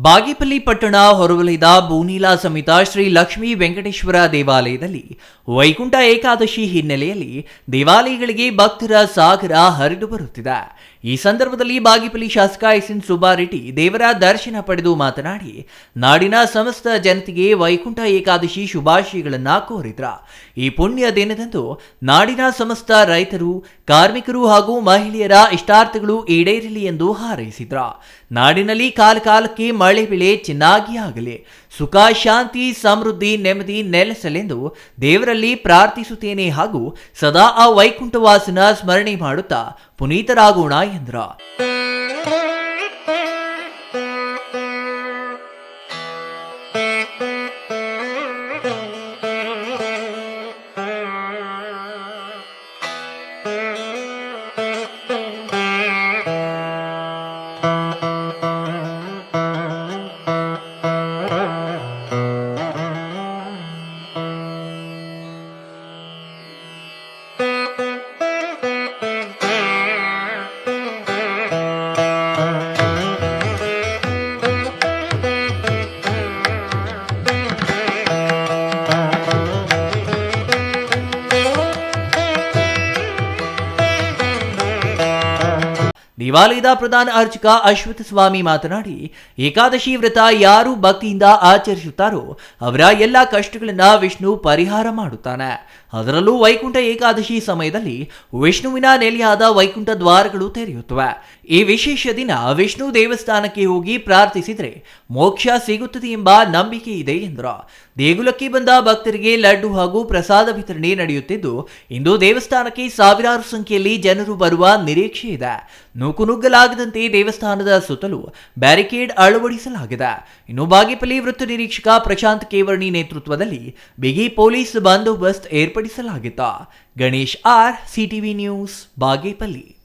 ಬಾಗೇಪಲ್ಲಿ ಪಟ್ಟಣ ಹೊರವಲಯದ ಬೂನೀಲಾ ಸಮೇತ ಶ್ರೀ ಲಕ್ಷ್ಮೀ ವೆಂಕಟೇಶ್ವರ ದೇವಾಲಯದಲ್ಲಿ ವೈಕುಂಠ ಏಕಾದಶಿ ಹಿನ್ನೆಲೆಯಲ್ಲಿ ದೇವಾಲಯಗಳಿಗೆ ಭಕ್ತರ ಸಾಗರ ಹರಿದು ಬರುತ್ತಿದೆ. ಈ ಸಂದರ್ಭದಲ್ಲಿ ಬಾಗೇಪಲ್ಲಿ ಶಾಸಕ ಎಸ್ಎನ್ ಸುಬ್ಬಾರೆಡ್ಡಿ ದೇವರ ದರ್ಶನ ಪಡೆದು ಮಾತನಾಡಿ, ನಾಡಿನ ಸಮಸ್ತ ಜನತೆಗೆ ವೈಕುಂಠ ಏಕಾದಶಿ ಶುಭಾಶಯಗಳನ್ನು ಕೋರಿದ್ರ. ಈ ಪುಣ್ಯ ದಿನದಂದು ನಾಡಿನ ಸಮಸ್ತ ರೈತರು, ಕಾರ್ಮಿಕರು ಹಾಗೂ ಮಹಿಳೆಯರ ಇಷ್ಟಾರ್ಥಗಳು ಈಡೇರಲಿ ಎಂದು ಹಾರೈಸಿದ್ರ. ನಾಡಿನಲ್ಲಿ ಕಾಲ ಕಾಲಕ್ಕೆ ಮಳೆ ಬೆಳೆ ಚೆನ್ನಾಗಿ ಆಗಲಿ. ಸುಖ, ಶಾಂತಿ, ಸಮೃದ್ಧಿ, ನೆಮ್ಮದಿ ನೆಲೆಸಲೆಂದು ದೇವರಲ್ಲಿ ಪ್ರಾರ್ಥಿಸುತ್ತೇನೆ ಹಾಗೂ ಸದಾ ಆ ವೈಕುಂಠವಾಸನ ಸ್ಮರಣೆ ಮಾಡುತ್ತಾ ಪುನೀತರಾಗೋಣ ಎಂದ್ರ. ದೇವಾಲಯದ ಪ್ರಧಾನ ಅರ್ಚಕ ಅಶ್ವಥ್ ಸ್ವಾಮಿ ಮಾತನಾಡಿ, ಏಕಾದಶಿ ವ್ರತ ಯಾರು ಭಕ್ತಿಯಿಂದ ಆಚರಿಸುತ್ತಾರೋ ಅವರ ಎಲ್ಲ ಕಷ್ಟಗಳನ್ನ ವಿಷ್ಣು ಪರಿಹಾರ ಮಾಡುತ್ತಾನೆ. ಅದರಲ್ಲೂ ವೈಕುಂಠ ಏಕಾದಶಿ ಸಮಯದಲ್ಲಿ ವಿಷ್ಣುವಿನ ನೆಲೆಯಾದ ವೈಕುಂಠ ದ್ವಾರಗಳು ತೆರೆಯುತ್ತವೆ. ಈ ವಿಶೇಷ ದಿನ ವಿಷ್ಣು ದೇವಸ್ಥಾನಕ್ಕೆ ಹೋಗಿ ಪ್ರಾರ್ಥಿಸಿದರೆ ಮೋಕ್ಷ ಸಿಗುತ್ತದೆ ಎಂಬ ನಂಬಿಕೆ ಇದೆ ಎಂದರು. ದೇಗುಲಕ್ಕೆ ಬಂದ ಭಕ್ತರಿಗೆ ಲಡ್ಡು ಹಾಗೂ ಪ್ರಸಾದ ವಿತರಣೆ ನಡೆಯುತ್ತಿದ್ದು, ಇಂದು ದೇವಸ್ಥಾನಕ್ಕೆ ಸಾವಿರಾರು ಸಂಖ್ಯೆಯಲ್ಲಿ ಜನರು ಬರುವ ನಿರೀಕ್ಷೆ ಇದೆ. ನೂಕುನುಗ್ಗಲಾಗದಂತೆ ದೇವಸ್ಥಾನದ ಸುತ್ತಲೂ ಬ್ಯಾರಿಕೇಡ್ ಅಳವಡಿಸಲಾಗಿದೆ. ಇನ್ನು ಬಾಗೇಪಲ್ಲಿ ವೃತ್ತ ನಿರೀಕ್ಷಕ ಪ್ರಶಾಂತ್ ಕೇವರ್ಣಿ ನೇತೃತ್ವದಲ್ಲಿ ಬಿಗಿ ಪೊಲೀಸ್ ಬಂದೋಬಸ್ತ್ ಏರ್ಪಡಿಸಲಾಗಿತ್ತು. Ganesh R, CTV news, Bagepalli.